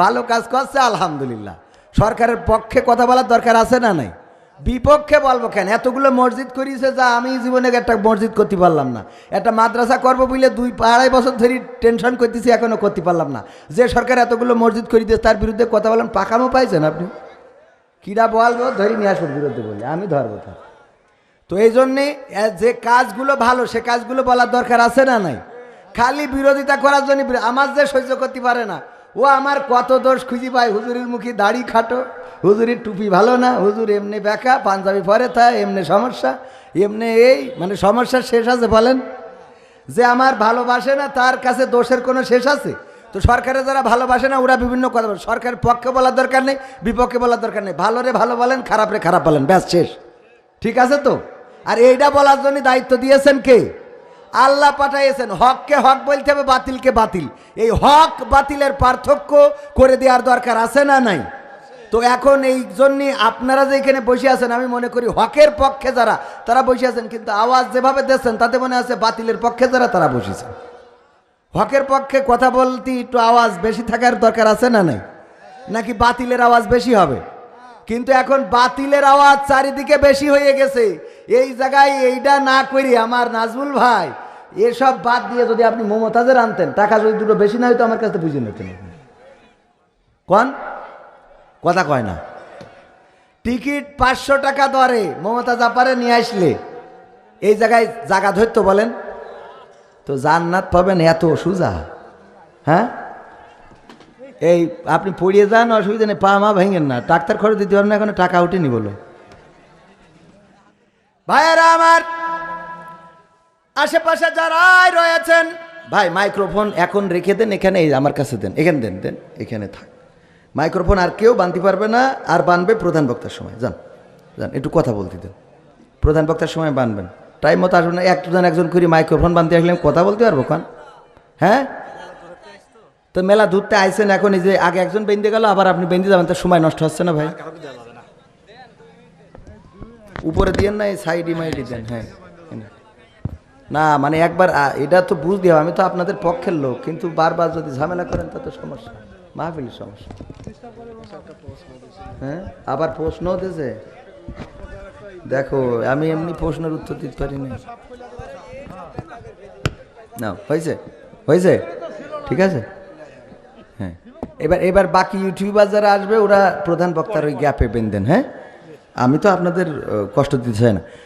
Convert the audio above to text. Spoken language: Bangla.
ভালো কাজ করছে, আলহামদুলিল্লাহ। সরকারের পক্ষে কথা বলার দরকার আছে না নাই? বিপক্ষে বলব কেন? এতগুলো মসজিদ করিয়েছে যা আমি জীবনে একটা মসজিদ করতে পারলাম না। একটা মাদ্রাসা করব বলে দুই আড়াই বছর ধরে টেনশন করতেছি এখনও করতে পারলাম না। যে সরকার এতগুলো মসজিদ করি দিয়েছে, তার বিরুদ্ধে কথা বলেন পাকামো পাইছেন আপনি? কিরা বলব? ধরি নিয়ে আসুন বিরুদ্ধে বলি। আমি ধরবো তার। তো এই জন্যে যে কাজগুলো ভালো, সে কাজগুলো বলার দরকার আছে না নাই? খালি বিরোধিতা করার জন্য আমার যে সহ্য করতে পারে না ও আমার কত দোষ খুঁজি পায় হুজুরের মুখে দাড়ি খাটো। হুজুরের টুপি ভালো না, হুজুর এমনি বেকা, পাঞ্জাবি পরে তা এমনি সমস্যা। এমনি এই মানে সমস্যার শেষ আছে বলেন? যে আমার ভালোবাসে না, তার কাছে দোষের কোনো শেষ আছে? তো সরকারের যারা ভালোবাসে না, ওরা বিভিন্ন কথা বলে। সরকারের পক্ষে বলার দরকার নেই, বিপক্ষে বলার দরকার নেই। ভালো রে ভালো বলেন, খারাপ রে খারাপ বলেন, ব্যাস শেষ। ঠিক আছে তো? আর এইটা বলার জন্য দায়িত্ব দিয়েছেন কে? আল্লাহ পাঠাইয়েছেন, হককে হক বলতে হবে, বাতিলকে বাতিল। এই হক বাতিলের পার্থক্য করে দেওয়ার দরকার আছে না নাই? তো এখন এই জন্যে আপনারা যে এখানে বসে আছেন, আমি মনে করি হকের পক্ষে যারা, তারা বসে আছেন, কিন্তু আওয়াজ যেভাবে দিচ্ছেন তাতে মনে আছে বাতিলের পক্ষে যারা, তারা বসেছেন হকের পক্ষে কথা বলতে একটু আওয়াজ বেশি থাকার দরকার আছে না নাই? নাকি বাতিলের আওয়াজ বেশি হবে? কিন্তু এখন বাতিলের আওয়াজ চারিদিকে বেশি হয়ে গেছে। এই জায়গায় এইটা না করি, আমার নাজমুল ভাই এসব বাদ দিয়ে যদি আপনি মমতাজের আনতেন, টাকা যদি দুটো বেশি না হয়তো আমার কাছে বুঝে নিতেন কন? কথা কয় না। টিকিট পাঁচশো টাকা দরে মমতা জাপারে নিয়ে আসলে, এই জায়গায় জায়গা ধরতো বলেন। তো জান্নাত পাবেন এত সুজা। হ্যাঁ? এই আপনি পড়িয়ে যান, অসুবিধা নেই, পা মা ভেঙেন না। ডাক্তার খরচ দিতে পারবেন না, এখন টাকা উঠেনি বলো। ভাইয়েরা আমার আশেপাশে যারাই রয়েছেন, ভাই মাইক্রোফোন এখন রেখে দেন, এখানে এই আমার কাছে দেন, এখানে দেন দেন, এখানে থাক। মাইক্রোফোন আর কেউ বানতে পারবে না, আর বানবে প্রধান বক্তার সময়। যান যান, একটু কথা বলতে দেন। প্রধান বক্তার সময় বানবেন। টাইম মতো আসবেন না একজন একজন করে মাইক্রোফোন বানতে আসলে কথা বলতে পারব, কান। হ্যাঁ? তো মেলা ধরতে আইসেন এখন, এই যে আগে একজন বেঁধে গেল, আবার আপনি বেঁধে যাবেন তার সময় নষ্ট হচ্ছে না ভাই? উপরে দিয়েন না, এই সাইডি মাইডি দেন হ্যাঁ। না মানে একবার এটা তো বুঝতে হবে, আমি তো আপনাদের পক্ষের লোক, কিন্তু বারবার যদি ঝামেলা করেন তা তো সমস্যা। মাহফিলের সমস্যা। হ্যাঁ? আবার প্রশ্ন দিয়েছে? দেখো, আমি এমনি প্রশ্নের উত্তর দিতে পারি না না, হয়েছে? হয়েছে? ঠিক আছে? হ্যাঁ। এবার এবার বাকি ইউটিউবার যারা আসবে, ওরা প্রধান বক্তার ওই গ্যাপে বেঁধেন হ্যাঁ? আমি তো আপনাদের কষ্ট দিতে চাই না।